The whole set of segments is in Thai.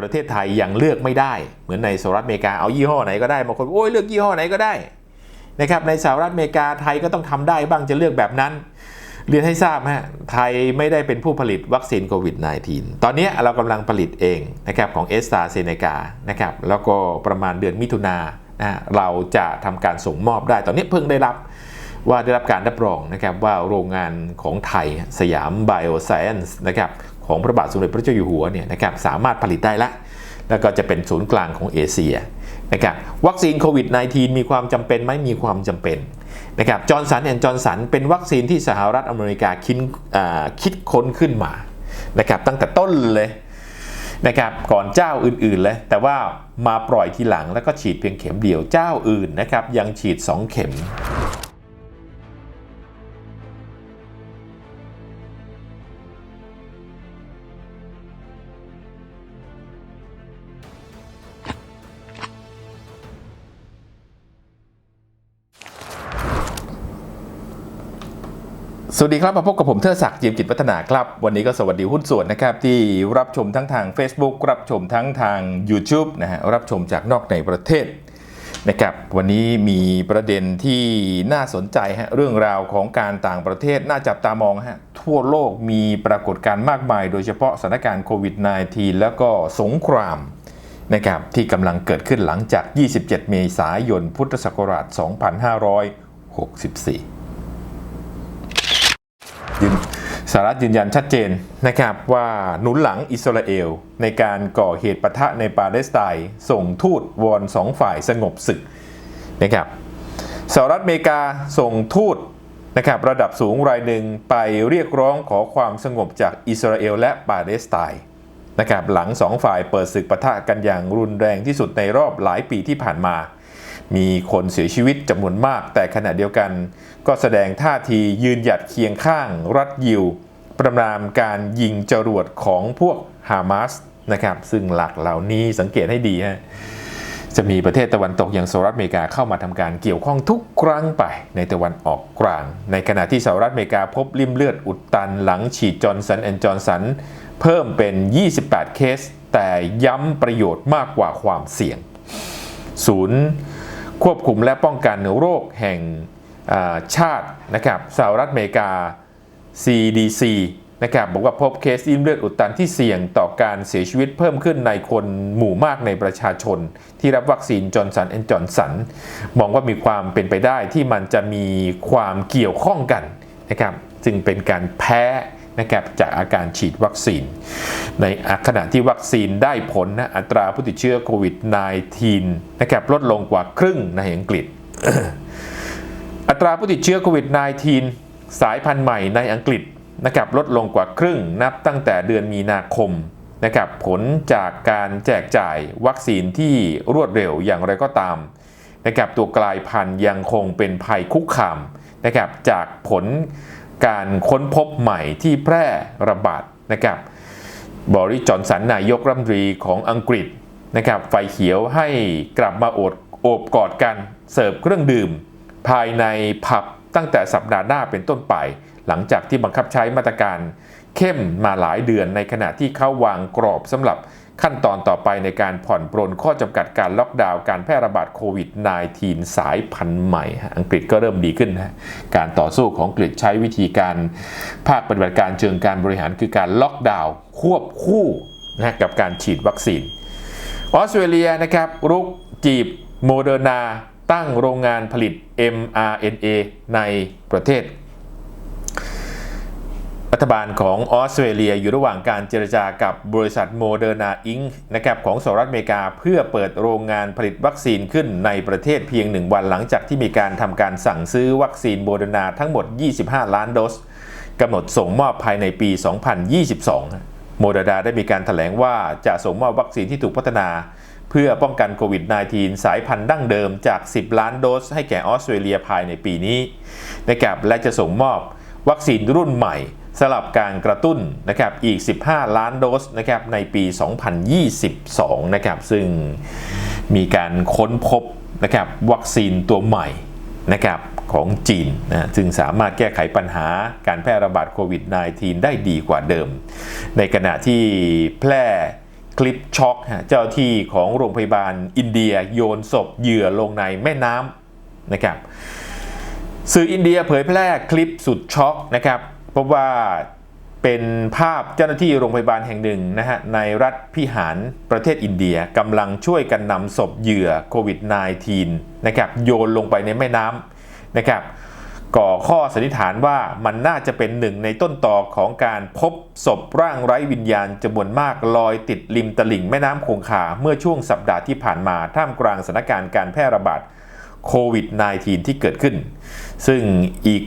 ประเทศไทยยังเลือกไม่ได้ เหมือนในสหรัฐอเมริกาเอายี่ห้อไหนก็ได้บางคนโอ้ยเลือกยี่ห้อไหนก็ได้นะครับในสหรัฐอเมริกาไทยก็ต้องทำได้บ้างจะเลือกแบบนั้น เรียนให้ทราบฮะไทยไม่ได้เป็นผู้ผลิตวัคซีนโควิด -19 ตอนนี้เรากำลังผลิตเองนะครับของเอสตาเซเนกานะครับแล้วก็ประมาณเดือนมิถุนานะเราจะทำการส่งมอบได้ ตอนนี้เพิ่งได้รับว่าได้รับการรับรองนะครับว่าโรงงานของไทยสยามไบโอไซเอนซ์นะครับ ของพระบาทสมเด็จพระเจ้าอยู่หัวเนี่ยนะครับสามารถผลิตได้ละ แล้วก็จะเป็นศูนย์กลางของเอเชียนะครับวัคซีนโควิด -19 มีความจำเป็นไหมมีความจำเป็นนะครับจอร์นสันแอนด์จอร์นสันเป็นวัคซีนที่สหรัฐอเมริกาคิดคิดค้นขึ้นมานะครับตั้งแต่ต้นเลยนะครับก่อนเจ้าอื่นๆเลยแต่ว่ามาปล่อยทีหลังแล้วก็ฉีดเพียงเข็มเดียวเจ้าอื่นนะครับยังฉีด 2 เข็ม สวัสดีครับมาพบกับผมเทอศักดิ์จีมกิจพัฒนาครับ วันนี้ก็สวัสดีหุ้นส่วนนะครับ ที่รับชมทั้งทาง Facebook รับชมทั้งทาง YouTube นะฮะรับชมจากนอกในประเทศนะครับวันนี้มีประเด็นที่น่าสนใจฮะเรื่องราวของการต่างประเทศน่าจับตามองฮะทั่วโลกมีปรากฏการณ์มากมาย โดยเฉพาะสถานการณ์โควิด -19 แล้วก็สงครามนะครับที่กำลังเกิดขึ้นหลังจาก 27 เมษายน พุทธศักราช 2564 ยืนสหรัฐยืนยันชัดเจนนะครับว่าหนุนหลังอิสราเอล ในการก่อเหตุปะทะในปาเลสไตน์ส่งทูตวอนสองฝ่ายสงบศึกนะครับสหรัฐอเมริกาส่งทูตนะครับระดับสูงรายหนึ่งไปเรียกร้องขอความสงบจากอิสราเอลและปาเลสไตน์นะครับหลังสองฝ่ายเปิดศึกปะทะกันอย่างรุนแรงที่สุดในรอบหลายปีที่ผ่านมา มีคนเสียชีวิตจำนวนมาก แต่ขณะเดียวกัน ก็แสดงท่าทียืนหยัดเคียงข้างรัฐยิว ประนามการยิงจรวดของพวกฮามาสนะครับ ซึ่งหลักเหล่านี้สังเกตให้ดีฮะจะมีประเทศตะวันตกอย่างสหรัฐอเมริกาเข้ามาทำการเกี่ยวข้องทุกครั้งไปในตะวันออกกลาง ในขณะที่สหรัฐอเมริกาพบริ่มเลือดอุดตันหลังฉีดจอร์นสันแอนด์จอร์นสันเพิ่มเป็น 28 เคส แต่ย้ำประโยชน์มากกว่าความเสี่ยงศูนย์ ควบคุมและป้องกันโรคแห่งชาตินะครับสหรัฐอเมริกา CDC นะครับบอกว่าพบเคสริ่มเลือดอุดตันที่เสี่ยงต่อการเสียชีวิตเพิ่มขึ้นในคนหมู่มากในประชาชน ที่รับวัคซีนจอร์นสันแอนด์จอร์นสันมองว่ามีความเป็นไปได้ที่มันจะมีความเกี่ยวข้องกันนะครับจึงเป็นการแพ้ นะครับจากอาการฉีดวัคซีน ในขณะที่วัคซีนได้ผลนะอัตราผู้ติดเชื้อโควิด -19 นะครับลดลงกว่าครึ่งในอังกฤษ อัตราผู้ติดเชื้อโควิด -19 สายพันธุ์ใหม่ในอังกฤษนะครับลดลงกว่าครึ่งนับตั้งแต่เดือนมีนาคมนะครับผลจากการแจกจ่ายวัคซีนที่รวดเร็วอย่างไรก็ตามนะครับตัวกลายพันธุ์ยังคงเป็นภัยคุกคามนะครับจากผล การค้นพบใหม่ที่แพร่ระบาดนะครับบริจอนสันนายกรัฐมนตรีของอังกฤษนะครับไฟเขียวให้กลับมาโอบโอบกอดกันเสิร์ฟเครื่องดื่ม ภายในผับตั้งแต่สัปดาห์หน้าเป็นต้นไป หลังจากที่บังคับใช้มาตรการเข้มมาหลายเดือนในขณะที่เขาวางกรอบสำหรับ ขั้นตอนต่อไปในการผ่อนปรนข้อจำกัดการล็อกดาวน์การแพร่ระบาดโควิด -19 สายพันธุ์ใหม่ อังกฤษก็เริ่มดีขึ้นนะการต่อสู้ของอังกฤษใช้วิธีการภาคปฏิบัติการเชิงการบริหารคือการล็อกดาวน์ควบคู่นะกับการฉีดวัคซีนออสเตรเลียนะครับรุกจีบโมเดอร์นาตั้งโรงงานผลิต mRNA ในประเทศ รัฐบาลของออสเตรเลียอยู่ระหว่างการเจรจากับบริษัทโมเดอร์นาอิงนะครับของสหรัฐอเมริกาเพื่อเปิดโรงงานผลิตวัคซีนขึ้นในประเทศเพียงหนึ่งวันหลังจากที่มีการทำการสั่งซื้อวัคซีนโมเดอร์นาทั้งหมด 25 ล้านโดสกำหนดส่งมอบภายในปี 2022 โมเดอร์นาได้มีการถแถลงว่าจะส่งมอบวัคซีนที่ถูกพัฒนา เพื่อป้องกันโควิด -19 สายพันธุ์ดั้งเดิมจาก 10 ล้านโดส ให้แก่ออสเตรเลียภายในปีนี้นะครับและจะส่งมอบวัคซีนรุ่นใหม่ สลับการกระตุ้นนะครับอีก 15 ล้านโดสนะครับในปี 2022 นะครับ ซึ่งมีการค้นพบนะครับวัคซีนตัวใหม่นะครับของจีนนะซึ่งสามารถแก้ไขปัญหาการแพร่ระบาดโควิด -19 ได้ดีกว่าเดิม ในขณะที่แพร่คลิปช็อกเจ้าที่ของโรงพยาบาลอินเดียโยนศพเหยื่อลงในแม่น้ำนะครับสื่ออินเดียเผยแพร่คลิปสุดช็อกนะครับ พบว่าเป็นภาพเจ้าหน้าที่โรงพยาบาลแห่งหนึ่งนะฮะในรัฐพิหารประเทศอินเดียกำลังช่วยกันนำศพเหยื่อโควิด -19 นะครับโยนลงไปในแม่น้ำนะครับก่อข้อสันนิษฐานว่ามันน่าจะเป็นหนึ่งในต้นตอของการพบศพร่างไร้วิญญาณจำนวนมากลอยติดริมตลิ่งแม่น้ำคงคาเมื่อช่วงสัปดาห์ที่ผ่านมาท่ามกลางสถานการณ์การแพร่ระบาดโควิด -19 ที่เกิดขึ้น ซึ่งอีก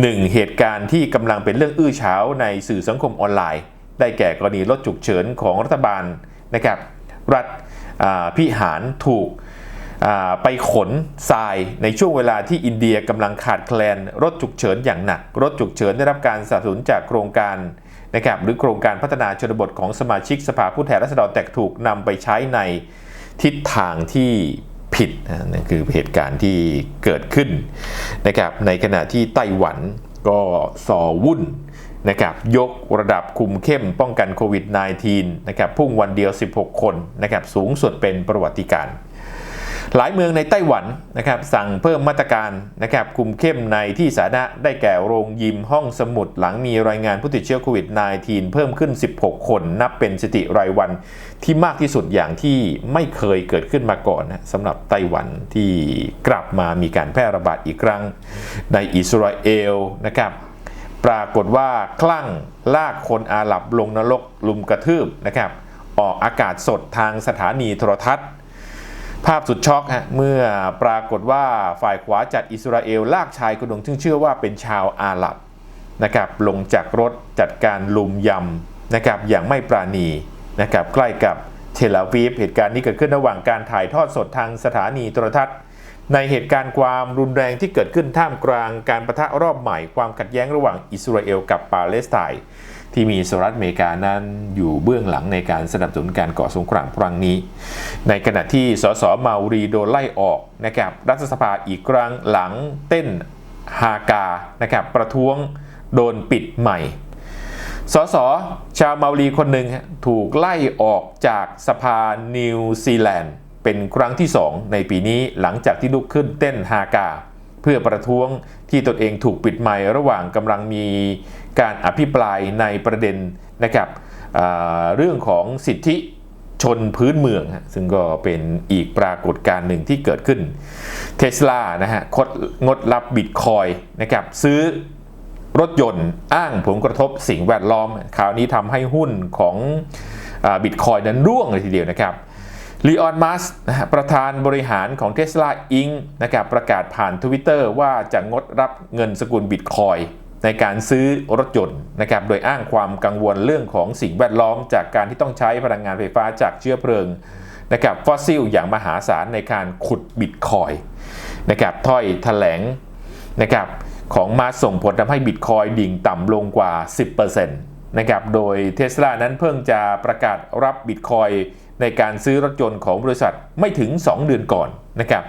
หนึ่งเหตุการณ์ที่กำลังเป็นเรื่องอื้อเฉาในสื่อสังคมออนไลน์ ได้แก่กรณีรถฉุกเฉินของรัฐบาลนะครับรัฐพิหารถูกไปขนทรายในช่วงเวลาที่อินเดียกำลังขาดแคลนรถฉุกเฉินอย่างหนัก รถฉุกเฉินได้รับการสนับสนุนจากโครงการนะครับหรือโครงการพัฒนาชนบทของสมาชิกสภาผู้แทนราษฎรแต่ถูกนำไปใช้ในทิศทางที่ ผิดนั่นคือเหตุการณ์ที่เกิดขึ้นนะครับในขณะที่ไต้หวันก็สอวุ่นนะครับยกระดับคุมเข้มป้องกันโควิด -19 นะครับพุ่งวันเดียว 16 คนนะครับสูงสุดเป็นประวัติการณ์ หลายเมืองในไต้หวันนะครับสั่งเพิ่มมาตรการนะครับคุมเข้มในที่สาธารณะได้แก่โรงยิมห้องสมุดหลังมีรายงานผู้ติดเชื้อโควิด -19 เพิ่มขึ้น 16 คน นับเป็นสถิติรายวันที่มากที่สุดอย่างที่ไม่เคยเกิดขึ้นมาก่อนนะสำหรับไต้หวันที่กลับมามีการแพร่ระบาดอีกครั้ง ในอิสราเอลนะครับปรากฏว่าคลั่งลากคนอาหรับลงนรกลุมกระทืบนะครับออกอากาศสดทางสถานีโทรทัศน์ ภาพสุดช็อกฮะเมื่อปรากฏว่าฝ่ายขวาจัดอิสราเอลลากชายคนหนึ่งซึ่งเชื่อว่าเป็นชาวอาหรับนะครับลงจากรถจัดการลุมยำนะครับอย่างไม่ปราณีนะครับใกล้กับเทลอาวีฟเหตุการณ์นี้เกิดขึ้นระหว่างการถ่ายทอดสดทางสถานีโทรทัศน์ ในเหตุการณ์ความรุนแรงที่เกิดขึ้นท่ามกลางการประทะรอบใหม่ความขัดแย้งระหว่างอิสราเอลกับปาเลสไตน์ ที่มีสหรัฐอเมริกานั้นอยู่เบื้องหลังในการสนับสนุนการก่อสงครามครั้งนี้ ในขณะที่สสมารีโดนไล่ออกนะครับรัฐสภาอีกครั้งหลังเต้นฮากานะครับประท้วงโดนปิดใหม่สสชาวมารีคนหนึ่งถูกไล่ออกจากสภานิวซีแลนด์เป็นครั้งที่ 2 ในปีนี้หลังจากที่ลุกขึ้นเต้นฮากา เพื่อประท้วงที่ตนเองถูกปิดไมค์ระหว่างกำลังมีการอภิปรายในประเด็นนะครับเรื่องของสิทธิชนพื้นเมือง ซึ่งก็เป็นอีกปรากฏการณ์หนึ่งที่เกิดขึ้นเทสลานะฮะงดรับบิตคอยนะครับซื้อรถยนต์อ้างผลกระทบสิ่งแวดล้อม คราวนี้ทำให้หุ้นของบิตคอยนั้นร่วงเลยทีเดียวนะครับ ลีออน มัสประธานบริหารของเทสลาอิงนะครับประกาศผ่านทวิตเตอร์ว่าจะงดรับเงินสกุลบิตคอยในการซื้อรถยนต์นะครับโดยอ้างความกังวลเรื่องของสิ่งแวดล้อม จากการที่ต้องใช้พลังงานไฟฟ้าจากเชื้อเพลิงนะครับฟอสซิลอย่างมหาศาลในการขุดบิตคอยนะครับถ้อยแถลงนะครับของมาส่งผลทำให้บิตคอยดิ่งต่ำลงกว่า 10%นะครับโดยเทสลานั้นเพิ่งจะประกาศรับบิตคอยในการซื้อรถยนต์ของบริษัทไม่ถึง 2 เดือนก่อนนะครับ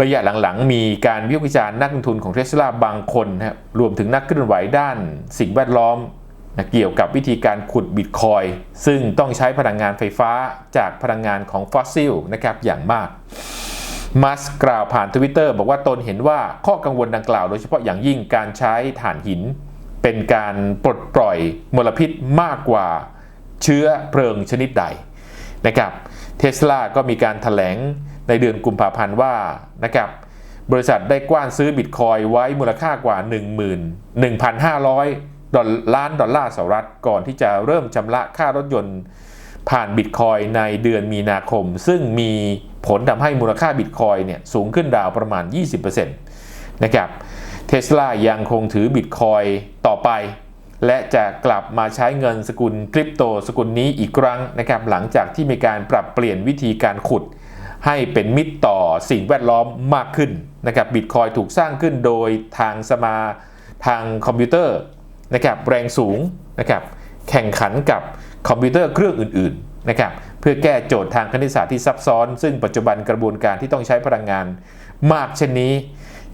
ระยะหลังๆ มีการวิพากษ์วิจารณ์นักลงทุนของเทสลาบางคนนะรวมถึงนักเคลื่อนไหวด้านสิ่งแวดล้อมนะเกี่ยวกับวิธีการขุดบิตคอยซึ่งต้องใช้พลังงานไฟฟ้าจากพลังงานของฟอสซิลนะครับอย่างมากมัสกล่าวผ่านทวิตเตอร์บอกว่าตนเห็นว่าข้อกังวลดังกล่าวโดยเฉพาะอย่างยิ่งการใช้ถ่านหิน เป็นการปลดปล่อยมลพิษมากกว่าเชื้อเพลิงชนิดใดนะครับเทสลาก็มีการถแถลงในเดือนกุมภาพันธ์ว่านะครับบริษัทได้กว้านซื้อบิตคอยไว้มูลค่ากว่า 11,500ลล้านดอลลาร์สหรัฐก่อนที่จะเริ่มชำระค่ารถยนต์ผ่านบิตคอยในเดือนมีนาคม ซึ่งมีผลทำให้มูลค่าบิตคอยเนี่ยสูงขึ้นดาวประมาณ 20%นะครับ เทสลายังคงถือบิตคอยต่อไป และจะกลับมาใช้เงินสกุลคริปโตสกุลนี้อีกครั้งนะครับหลังจากที่มีการปรับเปลี่ยนวิธีการขุด ให้เป็นมิตรต่อสิ่งแวดล้อมมากขึ้นนะครับบิตคอยถูกสร้างขึ้นโดยทางสมาทางคอมพิวเตอร์นะครับแรงสูงนะครับแข่งขันกับคอมพิวเตอร์เครื่องอื่นๆนะครับเพื่อแก้โจทย์ทางคณิตศาสตร์ที่ซับซ้อน ซึ่งปัจจุบันกระบวนการที่ต้องใช้พลังงานมากเช่นนี้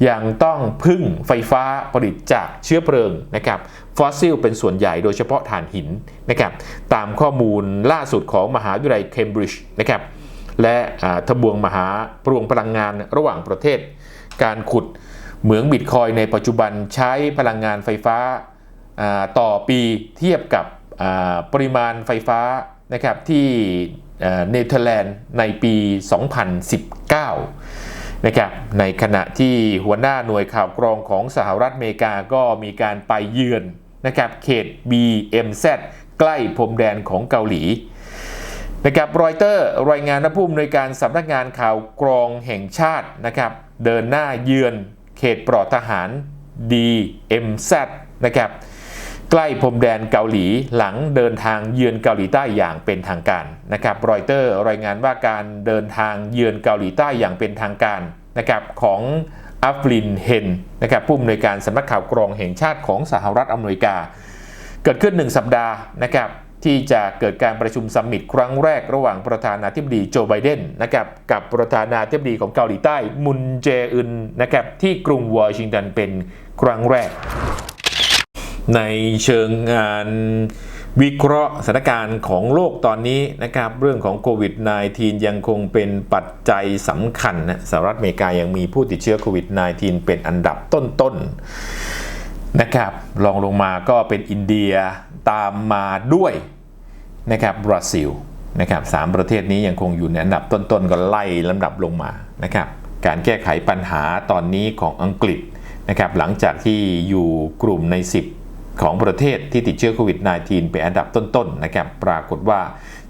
ยังต้องพึ่งไฟฟ้าผลิตจากเชื้อเพลิงนะครับฟอสซิลเป็นส่วนใหญ่โดยเฉพาะถ่านหินนะครับตามข้อมูลล่าสุดของมหาวิทยาลัยเคมบริดจ์นะครับและทบวงมหาปรวงพลังงานระหว่างประเทศ การขุดเหมืองบิตคอยในปัจจุบันใช้พลังงานไฟฟ้าต่อปีเทียบกับปริมาณไฟฟ้านะครับที่เนเธอร์แลนด์ในปี 2019 นะครับในขณะที่หัวหน้าหน่วยข่าวกรองของสหรัฐอเมริกาก็มีการไปเยือนนะครับเขต BMZ ใกล้พรมแดนของเกาหลีนะครับรอยเตอร์รายงานว่าผู้อำนวยการสำนักงานข่าวกรองแห่งชาตินะครับเดินหน้าเยือนเขตปลอดทหาร DMZ นะครับ ใกล้พรมแดนเกาหลีหลังเดินทางเยือนเกาหลีใต้อย่างเป็นทางการนะครับรอยเตอร์รายงานว่าการเดินทางเยือนเกาหลีใต้อย่างเป็นทางการนะครับของอัฟลินเฮนนะครับผู้อำนวยการสำนักข่าวกรองแห่งชาติของสหรัฐอเมริกา เกิดขึ้น 1 สัปดาห์นะครับที่จะเกิดการประชุมซัมมิตครั้งแรกระหว่างประธานาธิบดีโจไบเดนนะครับกับประธานาธิบดีของเกาหลีใต้มุนเจอึนนะครับที่กรุงวอชิงตันเป็นครั้งแรก ในเชิงงานวิเคราะห์สถานการณ์ของโลกตอนนี้นะครับ เรื่องของโควิด -19 ยังคงเป็นปัจจัยสำคัญนะสหรัฐอเมริกายังมีผู้ติดเชื้อโควิด -19 เป็นอันดับต้นๆนะครับรองลงมาก็เป็นอินเดียตามมาด้วยนะครับบราซิลนะครับสามประเทศนี้ยังคงอยู่ในอันดับต้นๆ ก็ไล่ลำดับลงมานะครับการแก้ไขปัญหาตอนนี้ของอังกฤษนะครับหลังจากที่อยู่กลุ่มใน 10 ของประเทศที่ติดเชื้อโควิด -19 เป็นอันดับต้นๆนะครับปรากฏว่า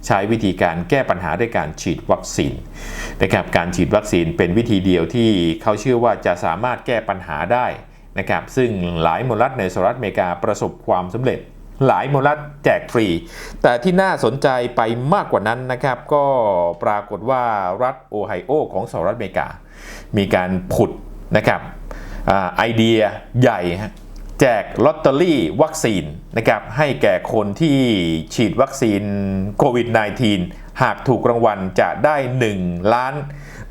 ใช้วิธีการแก้ปัญหาด้วยการฉีดวัคซีนนะครับการฉีดวัคซีนเป็นวิธีเดียวที่เขาเชื่อว่าจะสามารถแก้ปัญหาได้นะครับซึ่งหลายมลรัฐในสหรัฐอเมริกาประสบความสำเร็จ หลายมลรัฐแจกฟรี แต่ที่น่าสนใจไปมากกว่านั้นนะครับ ก็ปรากฏว่ารัฐโอไฮโอของสหรัฐอเมริกา มีการผุดนะครับอไอเดียใหญ่ แจกลอตเตอรี่วัคซีนนะครับให้แก่คนที่ฉีดวัคซีนโควิด -19 หากถูกรางวัลจะได้ 1 ล้าน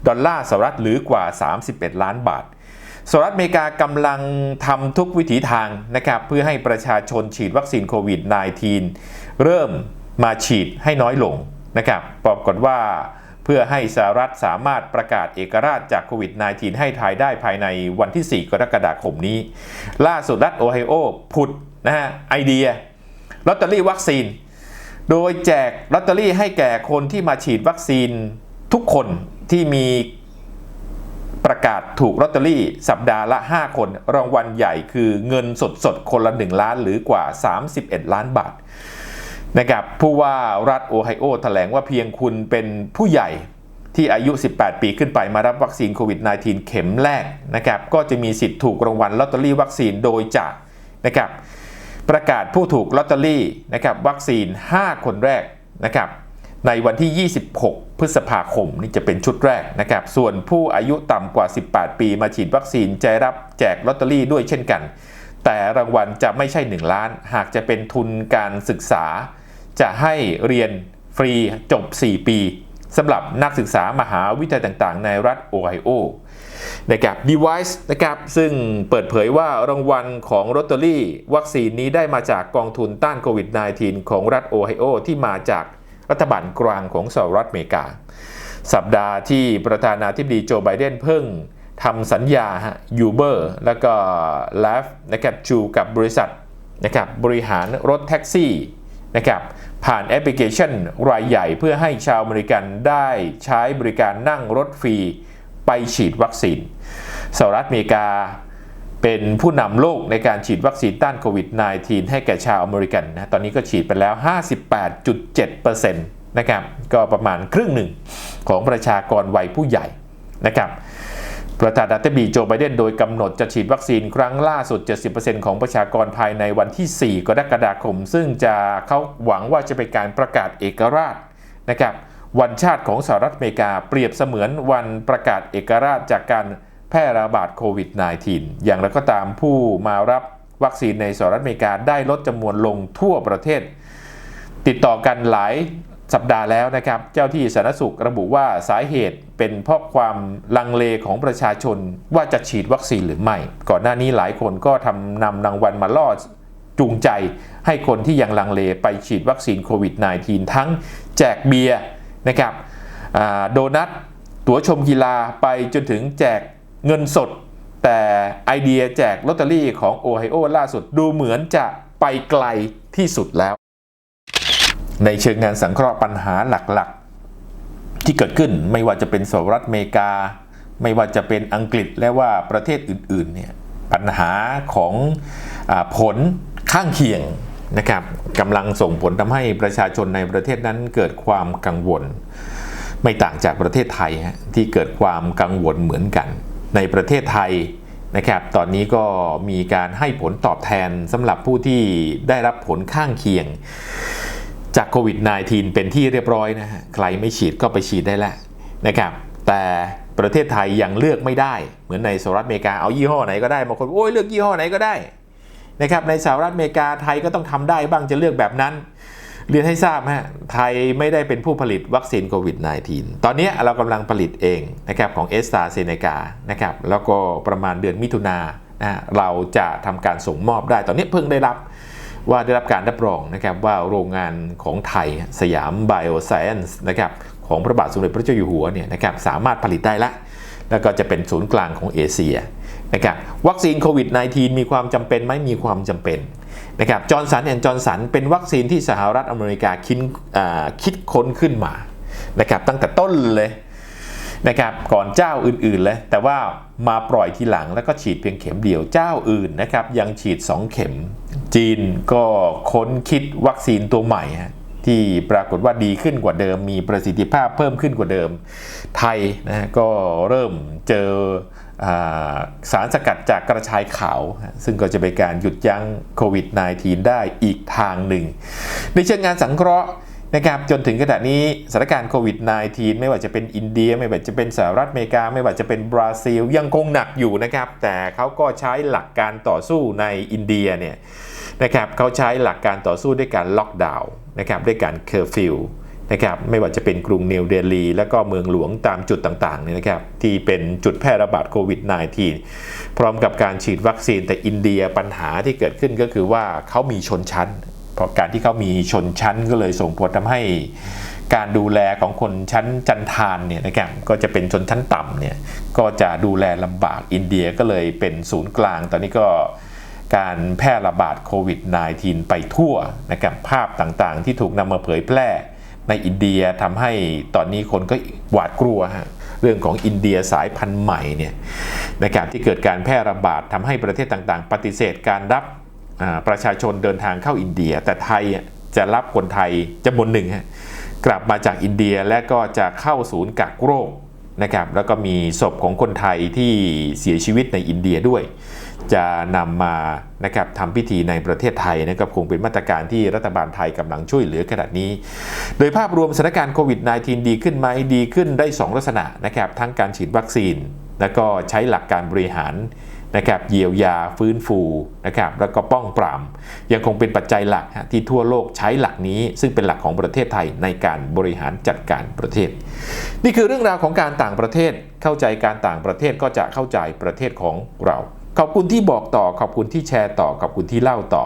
ดอลลาร์สหรัฐหรือกว่า 31 ล้านบาทสหรัฐอเมริกากำลังทำทุกวิถีทางนะครับเพื่อให้ประชาชนฉีดวัคซีนโควิด -19 เริ่มมาฉีดให้น้อยลงนะครับปรากฏว่า เพื่อให้สหรัฐสามารถประกาศเอกราชจากโควิด -19 ให้ไทยได้ภายในวันที่ 4 กรกฎาคมนี้ ล่าสุดรัฐโอไฮโอผุดนะฮะไอเดียลอตเตอรี่วัคซีน โดยแจกลอตเตอรี่ให้แก่คนที่มาฉีดวัคซีนทุกคนที่มีประกาศถูกลอตเตอรี่สัปดาห์ละ 5 คน รางวัลใหญ่คือเงินสดสดๆคนละ 1 ล้านหรือกว่า 31 ล้านบาท นะครับผู้ว่ารัฐโอไฮโอแถลงว่าเพียงคุณเป็นผู้ใหญ่ที่อายุ 18 ปีขึ้นไปมารับวัคซีนโควิด -19 เข็มแรกนะครับก็จะมีสิทธิ์ถูกรางวัลลอตเตอรี่วัคซีนโดยจากนะครับประกาศผู้ถูกลอตเตอรี่นะครับวัคซีน 5 คนแรกนะครับในวันที่ 26 พฤษภาคมนี่จะเป็นชุดแรกนะครับส่วนผู้อายุต่ำกว่า 18 ปีมาฉีดวัคซีนจะรับแจกลอตเตอรี่ด้วยเช่นกัน แต่รางวัลจะไม่ใช่ 1 ล้าน หากจะเป็นทุนการศึกษา จะให้เรียนฟรีจบ 4 ปีสำหรับนักศึกษามหาวิทยาลัยต่าง ๆ ในรัฐโอไฮโอนะครับ Device นะครับ ซึ่งเปิดเผยว่ารางวัลของลอตเตอรี่ วัคซีนนี้ได้มาจากกองทุนต้านโควิด -19 ของรัฐโอไฮโอที่มาจากรัฐบาลกลางของสหรัฐอเมริกา สัปดาห์ที่ประธานาธิบดีโจไบเดนเพิ่งทำสัญญาฮะยูเบอร์แล้วก็ลฟนะครับจูกับบริษัทนะครับบริหารรถแท็กซี่นะครับ ผ่านแอปพลิเคชันรายใหญ่เพื่อให้ชาวอเมริกันได้ใช้บริการนั่งรถฟรีไปฉีดวัคซีนสหรัฐอเมริกาเป็นผู้นำโลกในการฉีดวัคซีนต้านโควิด -19 ให้แก่ชาวอเมริกันนะตอนนี้ก็ฉีดไปแล้ว 58.7%นะครับก็ประมาณครึ่งหนึ่งของประชากรวัยผู้ใหญ่นะครับ ประธานาธิบดีโจไบเดนโดยกำหนดจะฉีดวัคซีนครั้งล่าสุด 70%ของประชากรภายในวันที่ 4 กรกฎาคม ซึ่งจะเขาหวังว่าจะเป็นการประกาศเอกราชนะครับวันชาติของสหรัฐอเมริกาเปรียบเสมือนวันประกาศเอกราชจากการแพร่ระบาดโควิด -19 อย่างไรก็ตามผู้มารับวัคซีนในสหรัฐอเมริกาได้ลดจำนวนลงทั่วประเทศ ติดต่อกันหลาย สัปดาห์แล้วนะครับ เจ้าที่สาธารณสุขระบุว่าสาเหตุเป็นเพราะความลังเลของประชาชนว่าจะฉีดวัคซีนหรือไม่ ก่อนหน้านี้หลายคนก็ทำนำรางวัลมาล่อจูงใจให้คนที่ยังลังเลไปฉีดวัคซีนโควิด -19 ทั้งแจกเบียร์นะครับโดนัทตั๋วชมกีฬาไปจนถึงแจกเงินสด แต่ไอเดียแจกลอตเตอรี่ของโอไฮโอล่าสุดดูเหมือนจะไปไกลที่สุดแล้ว ในเชิงงานสังเคราะห์ปัญหาหลักๆ ที่เกิดขึ้นไม่ว่าจะเป็นสหรัฐอเมริกา ไม่ว่าจะเป็นอังกฤษและว่าประเทศอื่นๆเนี่ยปัญหาของอผลข้างเคียงนะครับกำลังส่งผลทำให้ประชาชนในประเทศนั้นเกิดความกังวล ไม่ต่างจากประเทศไทยฮะที่เกิดความกังวลเหมือนกัน ในประเทศไทยนะครับตอนนี้ก็มีการให้ผลตอบแทนสำหรับผู้ที่ได้รับผลข้างเคียง จากโควิด -19 เป็นที่เรียบร้อยนะฮะใครไม่ฉีดก็ไปฉีดได้แล้วนะครับแต่ประเทศไทยยังเลือกไม่ได้ เหมือนในสหรัฐอเมริกาเอายี่ห้อไหนก็ได้บางคนโอ้ยเลือกยี่ห้อไหนก็ได้นะครับในสหรัฐอเมริกาไทยก็ต้องทำได้บ้างจะเลือกแบบนั้น เรียนให้ทราบฮะไทยไม่ได้เป็นผู้ผลิตวัคซีนโควิด -19 ตอนนี้เรากำลังผลิตเองนะครับของเอสตาเซเนกานะครับแล้วก็ประมาณเดือนมิถุนานะเราจะทำการส่งมอบได้ ตอนนี้เพิ่งได้รับ ว่าได้รับการรับรองนะครับว่าโรงงานของไทยสยามไบโอไซเอนซ์นะครับของพระบาทสมเด็จพระเจ้าอยู่หัวเนี่ยนะครับสามารถผลิตได้ละ แล้วก็จะเป็นศูนย์กลางของเอเชียนะครับวัคซีนโควิด -19 มีความจำเป็นไหมมีความจำเป็นนะครับจอร์นสันแอนจอร์นสันเป็นวัคซีนที่สหรัฐอเมริกาคิดคิดค้นขึ้นมานะครับตั้งแต่ต้นเลยนะครับก่อนเจ้าอื่นๆเลยแต่ว่า มาปล่อยทีหลังแล้วก็ฉีดเพียงเข็มเดียวเจ้าอื่นนะครับยังฉีด 2 เข็ม จีนก็ค้นคิดวัคซีนตัวใหม่ที่ปรากฏว่าดีขึ้นกว่าเดิม มีประสิทธิภาพเพิ่มขึ้นกว่าเดิม ไทยนะฮะก็เริ่มเจอสารสกัดจากกระชายขาว ซึ่งก็จะเป็นการหยุดยั้งโควิด -19 ได้อีกทางหนึ่ง ในเชิงงานสังเคราะห์ นะครับจนถึงขณะนี้สถานการณ์โควิด -19 ไม่ว่าจะเป็นอินเดีย ไม่ว่าจะเป็นสหรัฐอเมริกา ไม่ว่าจะเป็นบราซิล ยังคงหนักอยู่นะครับ แต่เขาก็ใช้หลักการต่อสู้ในอินเดียเนี่ยนะครับเขาใช้หลักการต่อสู้ด้วยการล็อกดาวน์นะครับด้วยการเคอร์ฟิวนะครับไม่ว่าจะเป็นกรุงนิวเดลีและก็เมืองหลวงตามจุดต่างๆเนี่ยนะครับที่เป็นจุดแพร่ระบาดโควิด -19 พร้อมกับการฉีดวัคซีนแต่อินเดียปัญหาที่เกิดขึ้นก็คือว่าเขามีชนชั้น เพราะการที่เขามีชนชั้นก็เลยส่งผลทำให้การดูแลของคนชั้นจันทานเนี่ยนะครับก็จะเป็นชนชั้นต่ำเนี่ยก็จะดูแลลำบากอินเดียก็เลยเป็นศูนย์กลาง ตอนนี้ก็การแพร่ระบาดโควิด -19 ไปทั่วนะครับภาพต่างๆ ที่ถูกนำมาเผยแพร่ในอินเดียทำให้ตอนนี้คนก็หวาดกลัวฮะเรื่องของอินเดียสายพันธุ์ใหม่เนี่ยนะครับที่เกิดการแพร่ระบาดทำให้ประเทศต่างๆ ปฏิเสธการรับ ประชาชนเดินทางเข้าอินเดีย แต่ไทยจะรับคนไทยจำนวนหนึ่งกลับมาจากอินเดียและก็จะเข้าศูนย์กักโรคนะครับแล้วก็มีศพของคนไทยที่เสียชีวิตในอินเดียด้วย จะนำมานะครับทำพิธีในประเทศไทยนะครับคงเป็นมาตรการที่รัฐบาลไทยกำลังช่วยเหลือขนาดนี้ โดยภาพรวมสถานการณ์โควิด -19 ดีขึ้นไหมดีขึ้นได้ 2 ลักษณะนะครับทั้งการฉีดวัคซีน แล้วก็ใช้หลักการบริหาร นะครับเยียวยาฟื้นฟูนะครับแล้วก็ป้องปราม ยังคงเป็นปัจจัยหลักที่ทั่วโลกใช้หลักนี้ ซึ่งเป็นหลักของประเทศไทยในการบริหารจัดการประเทศ นี่คือเรื่องราวของการต่างประเทศเข้าใจการต่างประเทศก็จะเข้าใจประเทศของเรา ขอบคุณที่บอกต่อ ขอบคุณที่แชร์ต่อ ขอบคุณที่เล่าต่อ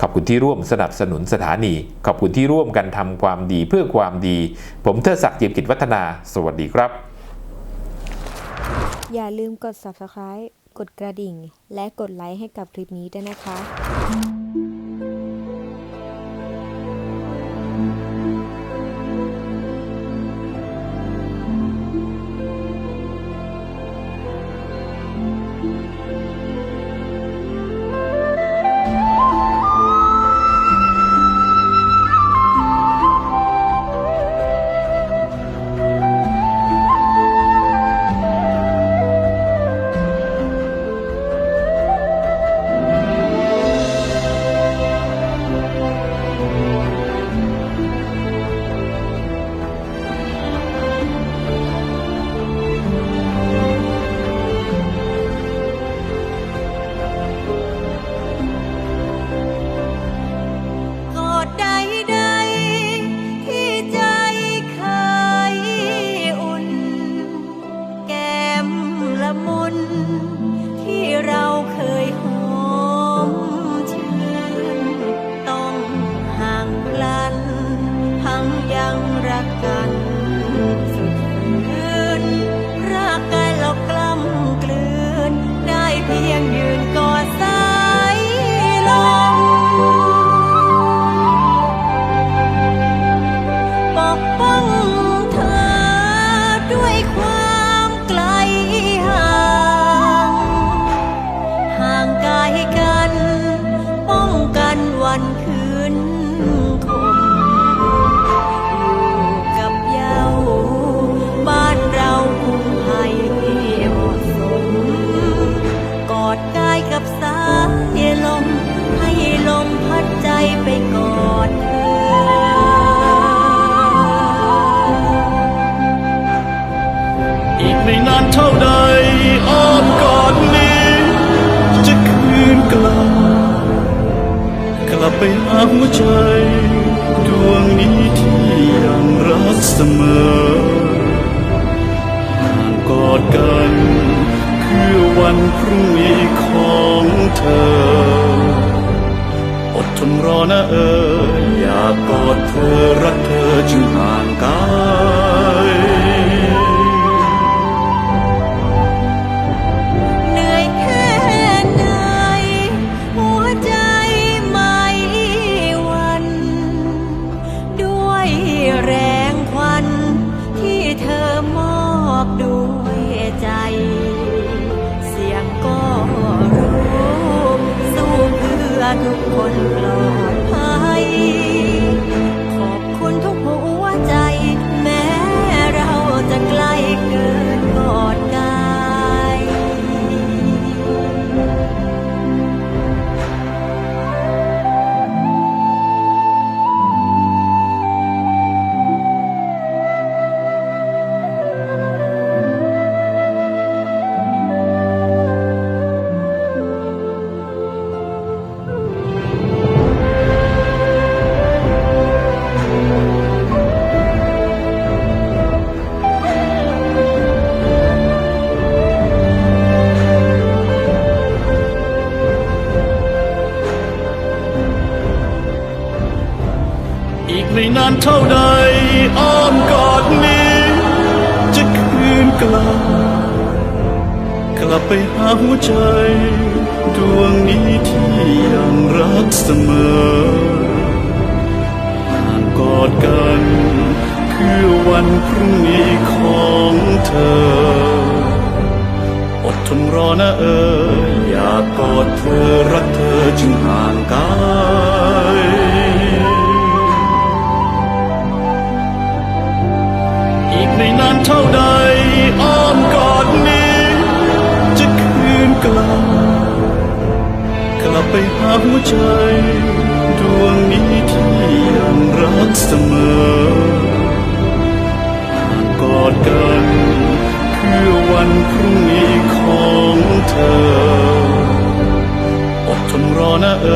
ขอบคุณที่ร่วมสนับสนุนสถานี ขอบคุณที่ร่วมกันทำความดีเพื่อความดี ผมเทอศักดิ์เจียมกิจวัฒนา สวัสดีครับ อย่าลืมกด subscribe กดกระดิ่ง และกดไลค์ให้กับคลิปนี้ด้วยนะคะ เท่าใดอ้อมกอดนี้ จะคืนกลับ กลับไปหาหัวใจดวงนี้ที่ยังรักเสมอห่างกอดกันคือวันพรุ่งนี้ของเธอ อดทนรอนะเอออยากกอดเธอรักเธอจึงห่างกา ทุกคนปลอด กลับกลับไปหาหัวใจ ดวงนี้ที่ยังรักเสมอห่างกอดกัน คือวันพรุ่งนี้ของเธอ อดทนรอนะเออ อยากกอดเธอรักเธอจึงห่างกายอีกไม่นานเท่าใด อ้อมกอดนี้ จะคืนกลับกลับไปหาหัวใจ ดวงนี้ที่ยังรักเสมอห่างกอดกันคือวันพรุ่งนี้ของเธออดทนรอนะเอ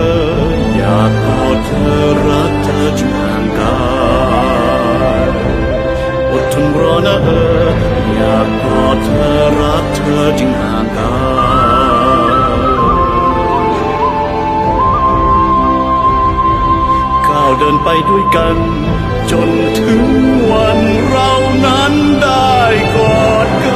ออยากกอดเธอรักเธอจนห่าง อดทนรอนะเออ อยากกอดเธอรักเธอจึงห่างกันก้าวเดินไปด้วยกัน จนถึงวันเรานั้นได้กอดกัน